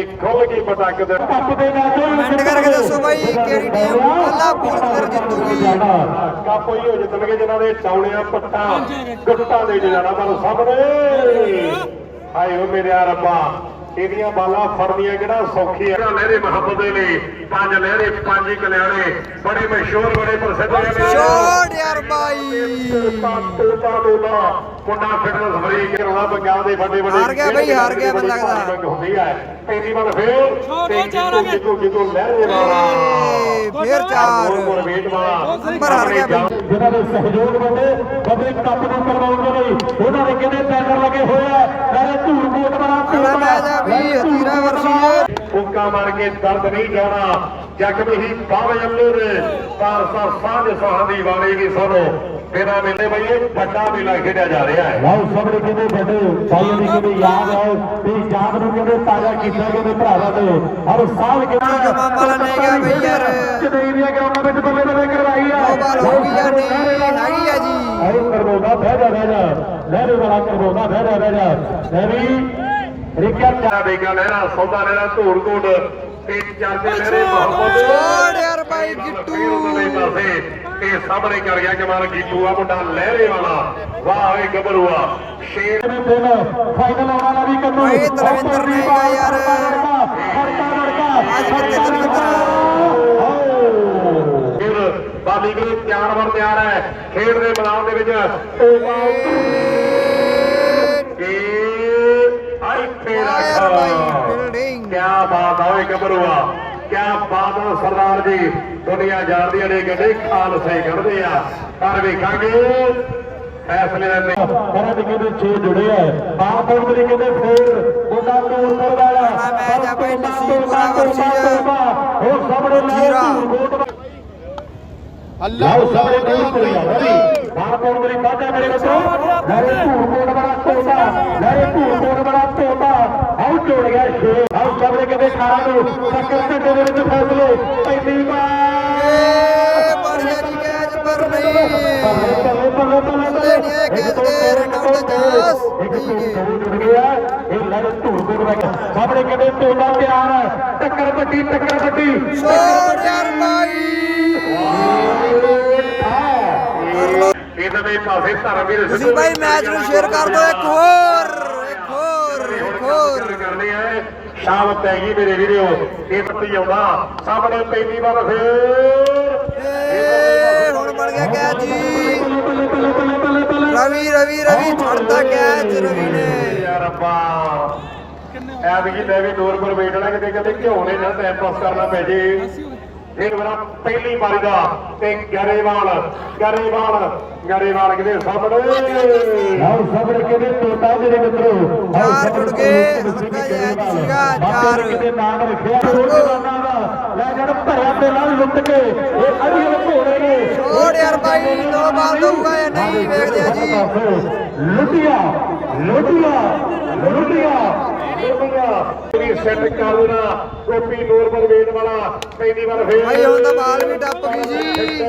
ਵੀ ਖੁੱਲ ਗਈ ਪਟਕ ਦੇ। ਕੱਪ ਦੇ ਨਾਲ ਕਮੈਂਟ ਕਰਕੇ ਦੱਸੋ ਬਾਈ ਕਿਹੜੀ ਟੀਮ ਪਹਿਲਾ ਪੂਲ ਜਿੱਤੂਗੀ? ਕੱਪ ਹੀ ਹੋ ਜਿੱਤਣਗੇ ਜਿਨ੍ਹਾਂ ਦੇ ਚੌਣਿਆਂ ਪੱਟਾਂ ਗੁੱਟਾਂ ਦੇ ਜਾਣਾ ਪਰ ਸਾਹਮਣੇ। ਹਾਏ ਓ ਮੇਰੇ ਆ ਰੱਬਾ ਇਹਦੀਆਂ ਬਾਲਾਂ ਫੜਨੀਆਂ ਕਿਹੜਾ ਸੌਖੀ ਆ ਲਹਿਰੇ ਮੁਹੱਬਤ ਦੇ ਲਈ ਪੰਜ ਲਹਿਰੇ ਪੰਜ ਹੀ ਕਲਿਆਣੇ ਬੜੇ ਮਸ਼ਹੂਰ ਬੜੇ ਪ੍ਰਸਿੱਧ ਨੇ ਛੋੜ ਯਾਰ ਬਾਈ। ਤੋਤਾ ਤੋਤਾ ਮੁੰਡਾ ਫਿਟਨੈਸ ਫਰੀਕ ਰੋਣਾ ਪੰਜਾਬ ਦੇ ਵੱਡੇ ਵੱਡੇ ਹਾਰ ਗਿਆ ਬਈ, ਹਾਰ ਗਿਆ ਮੈਨੂੰ ਲੱਗਦਾ। ਹੁੰਦੀ ਹੈ ਪਹਿਲੀ ਵਾਰ ਫੇਰ ਤੇ ਜਿੱਤੂ ਜਿੱਤੂ ਲਹਿਰੇ ਵਾਲਾ ਫੇਰ ਚਾਰ। ਵੇਟ ਵਾਲਾ। ਨੰਬਰ ਹਾਰ ਗਿਆ ਬਈ। ਜਿਹਨਾਂ ਦੇ ਸਹਿਯੋਗ ਵੱਡੇ ਵੱਡੇ ਕੱਪ ਨੂੰ ਕਰਵਾਉਣ ਦੇ ਲਈ ਉਹਨਾਂ ਦੇ ਕਿੰਨੇ ਪੈਨਰ ਲੱਗੇ ਹੋਏ ਆ? ਨਾਲੇ ਧੂੜ ਕੋਟ ਵਾਲਾ ਅਗਲਾ ਮੈਚ ਆ ਵੀ ਹਤੀਰਾ ਵਰਸੀ ਫੁੱਕਾ ਮਾਰ ਕੇ ਦਰਦ ਨਹੀਂ ਜਾਣਾ। ਜ਼ਖਮ ਹੀ ਬਾਵੇ ਅੱਲੇ ਦੇ ਪਾਰਸਾ ਸਾਂਝ ਸਹਾਂ ਦੀ ਬਾਣੀ ਵੀ ਸੁਣੋ ਬਿਨਾ ਮਿਲੇ ਬਈ ਇਹ ਵੱਡਾ ਮੇਲਾ ਖੇਡਿਆ ਜਾ ਰਿਹਾ ਹੈ। ਲਓ ਸਭ ਨੇ ਕਿਤੇ ਵੱਡੇ ਸਾਈਆਂ ਦੀ ਕਿਤੇ ਯਾਦ ਹੈ। ਤੇ ਯਾਦ ਨੂੰ ਕਿਤੇ ਤਾਜ਼ਾ ਕੀਤਾ ਕਿਤੇ ਭਰਾਵਾਂ ਨੇ ਹਰ ਸਾਲ ਕਿਤੇ ਮਾਮਾ ਲੈ ਗਿਆ ਬਈ ਯਾਰ। ਚਦਈ ਦੀਆਂ ਗਰਾਊਂਡਾਂ ਵਿੱਚ ਬੱਲੇ ਬੱਲੇ ਕਰਵਾਈ ਆ। ਦੋ ਹੋ ਗਈ ਆ ਨਹੀਂ ਹੈਗੀ ਆ ਜੀ। ਅਰੇ ਕਰਬੋਦਾ ਬਹਿ ਜਾ ਬਹਿ ਜਾ। ਲਹਿਰੇ ਵਾਲਾ ਕਰਬੋਦਾ ਬਹਿ ਜਾ ਬਹਿ ਜਾ। ਲੈ ਵੀ ਰਿਕਿਆ ਚਾਰਾ ਬੇਗਾ ਲਹਿਰਾ ਸੌਦਾ ਲਹਿਰਾ ਧੂੜ ਕੋਟ ਤੇ ਚਾਰਜੇ ਲਹਿਰੇ ਮੁਹੱਮਦ ਛੋੜ ਯਾਰ ਬਾਈ ਗਿੱਟੂ। ਇਹ ਸਾਹਮਣੇ ਕਰ ਗਿਆ ਜਮਾਨ ਗੀਤੂ ਆ ਮੁੰਡਾ ਲਹਿਰੇ ਵਾਲਾ ਵਾਹ ਓਏ ਗੱਭਰੂਆ। ਸ਼ੇਰ ਨੇ ਦਿਨ ਫਾਈਨਲ ਆਉਣ ਵਾਲਾ ਵੀ ਕੰਨੂ ਓਏ ਤਰਵਿੰਦਰ ਨੇ ਯਾਰ। ਅੱਜ ਕਿੱਥੇ? ਫਿਰ ਬਾਲੀ ਕੋਲ ਤਿਆਰ ਵਰ ਤਿਆਰ ਹੈ। ਖੇਡ ਦੇ ਮੈਦਾਨ ਦੇ ਵਿੱਚ ਆਈ ਫੇਰ ਬਿਲਡਿੰਗ ਕਿਆ ਬਾਤ ਆ ਓਏ ਗੱਭਰੂਆ। ਕਿਆ ਬਾਤ ਆ ਸਰਦਾਰ ਜੀ। ਦੁਨੀਆ ਜਾਣਦੀਆਂ ਨੇ ਕਹਿੰਦੇ ਖਾਲਸੇ ਕੱਢਦੇ ਆ ਪਰ ਵੇਖਾਂਗੇ ਫੈਸਲੇ ਦੇ ਕਰਾਂ ਦੇ ਕਹਿੰਦੇ 6 ਜੁੜੇ ਆ। ਕੋਲ ਤਰੀਕੇ ਦੇ ਫੇਰ ਮੁੰਡਾ ਨੂਰਪੁਰ ਵਾਲਾ ਆ। ਮੈਚ ਆ ਬਈ ਨਸੀਬਪੁਰਾ ਵਰਸੀ ਉਹ ਸਾਹਮਣੇ ਜੀਰਾ। ਲਾਓ ਸਾਹਮਣੇ ਨੂਰਪੁਰ ਆ ਵਰੀ ਬਾਪ ਕੋਲ ਮੇਰੀ ਬਾਜਾ ਮੇਰੇ ਬੱਚੋ ਨਾਰੇ ਧੂੜ ਕੋਟ ਬੜਾ ਤੋਤਾ ਨਾਰੇ ਧੂੜ ਕੋਟ ਬੜਾ ਤੋਤਾ ਆਉ ਜੋੜ ਗਿਆ ਛੇ। ਆਉ ਸਾਹਮਣੇ ਕਹਿੰਦੇ 18 ਨੂੰ। ਟੱਕਰ ਘੰਟੇ ਦੇ ਵਿੱਚ ਫੈਸਲੇ। ਪਹਿਲੀ ਵਾਰ ਬੜੀਆ ਜੀ ਕੈਚ ਪਰ ਨਹੀਂ ਬੱਲੇ ਬੱਲੇ ਨਹੀਂ ਹੈ ਕਹਿੰਦੇ ਰਨਾਉਂਡ ਚਾਸ। ਤੋਂ ਇਹ ਲੜ ਧੂੜ ਕੋਟ ਦਾ ਸਾਹਮਣੇ ਕਹਿੰਦੇ ਤੋਤਾ ਤਿਆਰ ਹੈ। ਟੱਕਰ ਵੱਡੀ ਟੱਕਰ ਵੱਡੀ। ਯਾਰ ਬਾਈ। ਇਹਨਾਂ ਦੇ ਪਾਸੇ ਧਰਮਵੀਰ ਤੁਸੀਂ ਬਾਈ ਮੈਚ ਨੂੰ ਸ਼ੇਅਰ ਕਰ ਦਿਓ। ਇੱਕ ਹੋਰ ਇੱਕ ਹੋਰ ਇੱਕ ਹੋਰ। ਕਰਨੀ ਹੈ ਸ਼ਾਮ ਪੈ ਗਈ ਮੇਰੇ ਵੀਰੋ ਇਹ ਪੱਤੀ ਆਉਂਦਾ। ਸਾਹਮਣੇ ਪਹਿਲੀ ਵਾਰ ਫੇਰ। ਹੁਣ ਬਣ ਗਿਆ ਕੈਚ ਜੀ। ਰਵੀ ਰਵੀ ਰਵੀ ਛੱਡਦਾ ਕੈਚ ਰਵੀ ਨੇ। ਯਾਰ ਰੱਬਾ। ਐਤਕੀ ਲੈ ਵੀ ਦੂਰ ਪਰ ਬੈਠਣਾ ਕਿਤੇ ਕਿਤੇ ਘਿਓ ਨੇ ਨਾ ਟਾਈਮ ਪਾਸ ਕਰਨਾ ਪੈ ਜੇ। ਫਿਰ ਮੇਰਾ ਪਹਿਲੀ ਵਾਰੀ ਦਾ ਤੇ ਗਰੇਵਾਲ ਗਰੇਵਾਲ ਗਰੇਵਾਲ ਕਿਤੇ ਸਾਹਮਣੇ? ਆਓ ਸਬਰ ਕਹਿੰਦੇ ਤੋਤਾ ਮੇਰੇ ਮਿੱਤਰੋ? ਕਹਿੰਦੇ ਹਲਕਾ ਸੀਗਾ, ਚਾਰ। ਨਾਮ ਰੱਖਿਆ ਰੋਜ਼ਾਨਾ ਦਾ ਲੈ ਜੜ ਭਰਿਆ ਤੇ ਨਾਲ ਲੁੱਟ ਕੇ। ਇਹ ਅੜੀ ਘੋੜੇ ਨੇ। ਛੋੜ ਯਾਰ ਬਾਈ ਦੋ ਬਾਲ ਦਊਗਾ ਜਾਂ ਨਹੀਂ ਵੇਖਦੇ ਆ ਜੀ। ਲੁੱਟਿਆ ਲੁੱਟਿਆ ਲੁੱਟਿਆ। ਲੁੱਟੀਆਂ ਵੀ ਸੈੱਟ ਕਰ ਦੇਣਾ ਗੋਪੀ ਨੂਰ ਬਗਵੇਦ ਵਾਲਾ ਪਹਿਲੀ ਵਾਰ ਫੇਰ ਭਾਈ ਹੁਣ ਤਾਂ ਬਾਲ ਵੀ ਟੱਪ ਗਈ ਜੀ। ਤੇ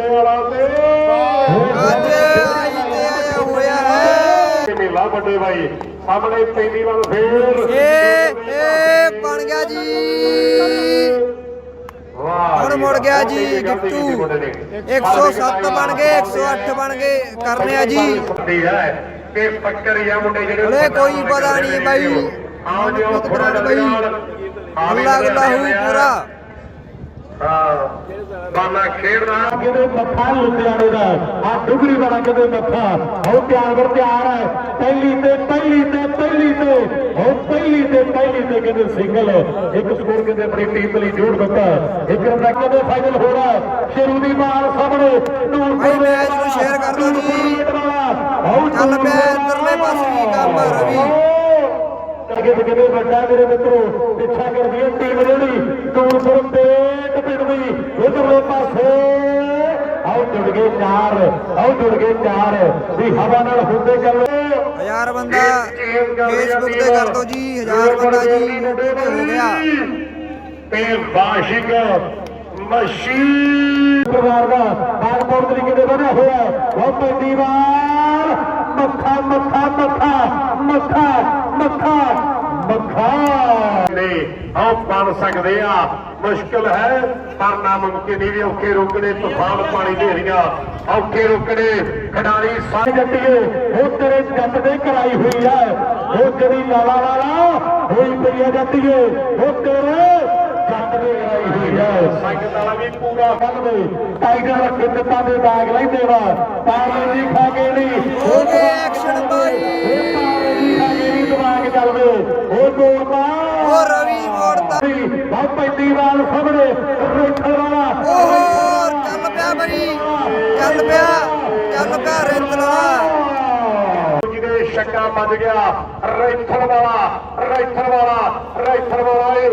ਅੱਜ ਆਈ ਤੇ ਆਇਆ ਹੋਇਆ ਹੈ। ਮੇਲਾ ਵੱਡੇ ਬਾਈ ਸਾਹਮਣੇ ਪਹਿਲੀ ਵਾਰ ਫੇਰ ਏ ਏ ਬਣ ਗਿਆ ਜੀ। ਹੁਣ ਜੀ, ਮੁੜ ਗਿਆ ਜੀ ਗਿੱਟੂ। ਮੁੰਡੇ ਨੇ। 107 ਬਣ ਗਏ 108 ਬਣ ਗਏ ਕਰਨੇ ਆ ਜੀ। ਕਿ ਪੱਕਰ ਆ ਮੁੰਡੇ ਜਿਹੜੇ ਕੋਈ ਪਤਾ ਨਹੀਂ ਬਾਈ। ਆਓ ਜੀ ਉਹ ਥੋੜਾ ਜਿਹਾ ਬਾਈ। ਨਾਲ ਆ ਵੀ ਅੱਲਾ ਅੱਲਾ ਹੂ। ਪੂਰਾ। ਹਾਂ ਬਾਲਾ ਖੇਡਦਾ ਕਿਤੇ ਮੱਥਾ ਲੁਧਿਆਣੇ ਦਾ। ਆ ਡੁਗਰੀ ਵਾਲਾ ਕਿਤੇ ਮੱਥਾ। ਉਹ ਤਿਆਰ ਵਰ ਤਿਆਰ ਹੈ। ਪਹਿਲੀ ਤੇ ਪਹਿਲੀ ਤੇ ਪਹਿਲੀ ਤੇ। ਉਹ ਪਹਿਲੀ ਤੇ ਪਹਿਲੀ ਤੇ ਕਿਤੇ ਸਿੰਗਲ ਇੱਕ ਸਕੋਰ ਕਿਤੇ ਆਪਣੀ ਟੀਮ ਲਈ ਜੋੜ ਦਿੱਤਾ। ਇੱਕ ਰੰਦਾ ਕਿਤੇ ਫਾਈਨਲ ਹੋ ਰਿਹਾ। ਸ਼ੁਰੂ ਦੀ ਬਾਲ ਸਾਹਮਣੇ। ਨੂਰ ਭਾਈ ਮੈਚ ਨੂੰ ਸ਼ੇਅਰ ਕਰ ਦਿਓ ਜੀ। ਚੱਲ ਪਿਆ ਇੱਧਰਲੇ ਪਾਸੇ ਕੰਮ ਰਵੀ। ਅੱਗੇ ਤੇ ਕਿਤੇ ਵੱਡਾ ਮੇਰੇ ਮਿੱਤਰੋ ਪਿੱਛਾ ਕਰਦੀ ਹੈ ਟੀਮ ਜਿਹੜੀ ਦੂਰਪੁਰ ਪੇਟ ਪਿੜਦੀ ਇਧਰਲੇ ਪਾਸੇ। ਆਓ ਜੁੜ ਗਏ ਚਾਰ ਆਓ ਜੁੜ ਗਏ ਚਾਰ ਵੀ ਹਵਾ ਨਾਲ ਹੁੰਦੇ ਗੱਲ ਹਜ਼ਾਰ ਬੰਦਾ ਫੇਸਬੁੱਕ ਤੇ ਕਰ ਦਿਓ ਜੀ ਹਜ਼ਾਰ ਬੰਦਾ ਜੀ। ਹੋ ਗਿਆ। ਤੇ ਵਾਸ਼ਿਕ ਮਸ਼ੀਨ। ਪ੍ਰਕਾਰ ਦਾ ਬਾਲਪੌਰ ਤਰੀਕੇ ਦੇ ਬਣਿਆ ਹੋਇਆ। ਉਹ ਪੈਂਦੀ ਵਾਰ। ਮੱਖਾ ਮੱਖਾ ਮੱਖਾ ਮੱਖਾ ਮੱਖਾ। ਮੱਖਾ ਨੇ। ਆਹ ਬਣ ਸਕਦੇ ਆ। ਮੁਸ਼ਕਲ ਹੈ। ਪਰ ਨਾਮੁਮਕਿਨ ਨਹੀਂ ਵੀ ਔਖੇ ਰੁਕਣੇ, ਤੂਫਾਨ ਪਾਣੀ ਦੇ ਔਖੇ ਰੁਕਣੇ, ਖਿਡਾਰੀ ਸਾਰੇ ਜੱਟੀਏ ਉਹ ਤੇਰੇ ਜੱਟ ਦੇ ਕਰਾਈ ਹੋਈ ਹੈ ਉਹ ਤੇਰੀ ਲਾਲਾ ਲਾਲਾ ਹੋਈ ਪਈ ਹੈ ਜੱਟੀਏ। ਉਹ ਤੇਰੇ ਜੱਟ ਦੇ ਕਰਾਈ ਹੋਈ ਹੈ ਸੰਗਤ ਵਾਲਾ ਵੀ ਪੂਰਾ ਕੱਲ ਦੇ ਟਾਈਗਰ ਕਿੰਨਤਾਂ ਦੇ ਦਾਗ ਲੈਂਦੇ ਵਾ ਪਾਣੀ ਦੀ ਖਾ ਕੇ ਉਹ ਤੋੜਦਾ ਉਹ ਰਵੀ ਮੋੜਦਾ ਬਹੁਤ ਪੈਂਦੀ ਵਾਲ ਸਾਹਮਣੇ ਰੇਖਲ ਵਾਲਾ। ਓਹ ਚੱਲ ਪਿਆ ਬਾਈ ਚੱਲ ਪਿਆ ਚੱਲ ਪਿਆ ਰੇਤਲਾ ਜਿਹਦੇ ਛੱਕਾ ਵੱਜ ਗਿਆ ਰੈਥਲ ਵਾਲਾ ਰੈਥਲ ਵਾਲਾ ਰੈਥਲ ਵਾਲਾ ਏ।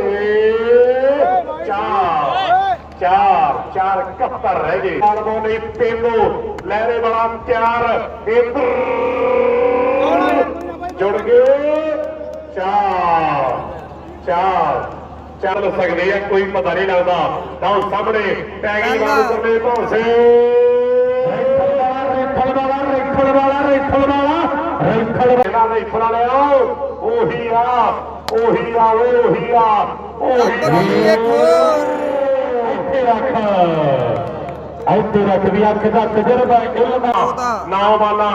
ਚਾਰ ਚਾਰ ਚਾਰ 71 ਰਹਿ ਗਏ। ਆਲਮੋ ਨਹੀਂ ਪੇਲੋ ਲਹਿਰੇ ਵਾਲਾ ਤਿਆਰ ਇਧਰ ਜੁੜ ਗਏ। ਚਾਰ। ਚਾਰ। ਚੱਲ ਸਕਦੇ ਆ ਕੋਈ ਪਤਾ ਨਹੀਂ ਲੱਗਦਾ। ਤਾਂ ਸਾਹਮਣੇ ਟੈਗੀ ਵਾਲੇ ਤੁਰਨੇ ਭੌਂਸੇ ਰੇਖਲ ਵਾਲਾ ਰੇਖਲ ਵਾਲਾ ਰੇਖਲ ਵਾਲਾ ਰੇਖਲ ਵਾਲਾ। ਰੇਖਲ ਵਾਲਾ ਉਹੀ ਆ ਉਹੀ ਆ ਉਹੀ ਆ ਉਹੀ ਹੋਰ। ਇੱਥੇ ਰੱਖ। ਇੱਥੇ ਰੱਖ ਵੀ ਅੱਖ ਦਾ ਤਜਰਬਾ ਖੇਲਦਾ ਉਹਦਾ ਨਾ ਵਾਲਾ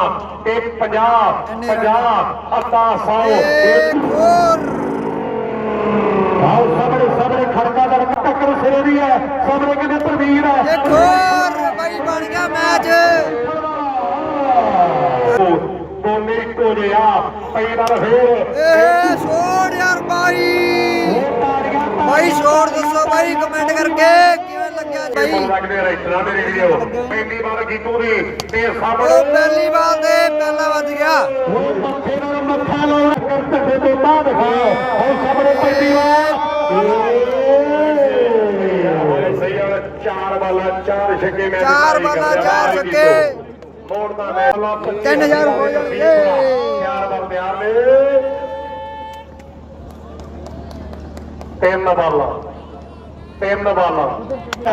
ਇਹ 50 ਇੰਨੇ 50 ਅੱਤਾ 100 ਇੱਕ ਹੋਰ। ਆਓ ਸਾਹਮਣੇ ਸਾਹਮਣੇ ਖੜਕਾ ਦੜਕਾ ਟੱਕਰ ਸਿਰੇ ਦੀ ਹੈ ਸਾਹਮਣੇ ਕਿਤੇ ਪ੍ਰਵੀਰ ਹੈ। ਇੱਕ ਹੋਰ ਬਾਈ ਬਣ ਗਿਆ ਮੈਚ। ਦੋਨੇ ਇੱਕੋ ਜਿਹਾ ਪੈਦਾ ਫੇਰ। ਏ ਛੋੜ ਯਾਰ ਬਾਈ। ਬਾਈ ਛੋੜ ਦੱਸੋ ਬਾਈ ਕਮੈਂਟ ਕਰਕੇ। ਲੱਗਦੇ ਰਾਈਟਰਾਂ ਮੇਰੀ ਵੀਡੀਓ ਪਹਿਲੀ ਵਾਰ ਗੀਤੂ ਦੀ ਤੇ ਉਹ ਸਾਹਮਣੇ ਪਹਿਲੀ ਬਾਲ ਦੇ ਪਹਿਲਾ ਵੱਜ ਗਿਆ। ਨਾਲ ਮੱਥਾ ਲਾਉਣਾ ਤੋਂ ਦਿਖਾਓ ਸਾਹਮਣੇ ਸਹੀ ਆ ਚਾਰ ਬਾਲਾਂ ਚਾਰ ਛੱਕੇ ਮੈਂ ਚਾਰ ਬਾਲਾਂ, ਚਾਰ ਛੱਕੇ। ਮੋੜਦਾ ਮੈਂ ਤਿੰਨ ਹਜ਼ਾਰ ਹੋ ਜਾਣਗੇ। ਚਾਰ ਬਾਲ ਤਿਆਰ ਨੇ। ਤਿੰਨ ਬਾਲਾਂ।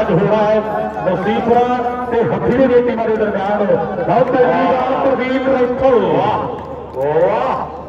ਅੱਜ ਹੈ ਨਸੀਬਪੁਰਾ ਤੇ ਹੱਥੀ ਦੇ ਟੀਮਾਂ ਦੇ ਦਰਮਿਆਨ। ਬਹੁਤ ਪਹਿਲੀ ਵਾਰ ਪ੍ਰਵੀਨ ਰੈਥਲ ਵਾਹ। ਵਾਹ।